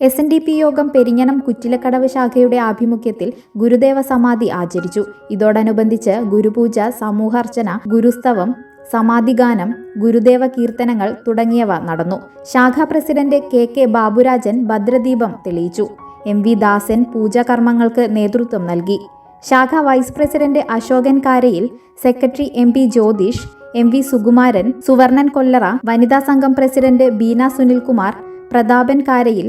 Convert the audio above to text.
S N D P യോഗം പെരിഞ്ഞനം കുറ്റിലക്കടവ് ശാഖയുടെ ആഭിമുഖ്യത്തിൽ ഗുരുദേവ സമാധി ആചരിച്ചു. ഇതോടനുബന്ധിച്ച് ഗുരുപൂജ സമൂഹാർച്ചന ഗുരുസ്തവം സമാധിഗാനം ഗുരുദേവ കീർത്തനങ്ങൾ തുടങ്ങിയവ നടന്നു. ശാഖാ പ്രസിഡന്റ് കെ കെ ബാബുരാജൻ ഭദ്രദീപം തെളിയിച്ചു. എം വി ദാസൻ പൂജാകർമ്മങ്ങൾക്ക് നേതൃത്വം നൽകി. ശാഖ vice president Ashokan Karayil secretary M P Jyothish M V Sukumaran Suvarnan Kollara വനിതാ സംഘം president Beena Sunilkumar Prathapan Karayil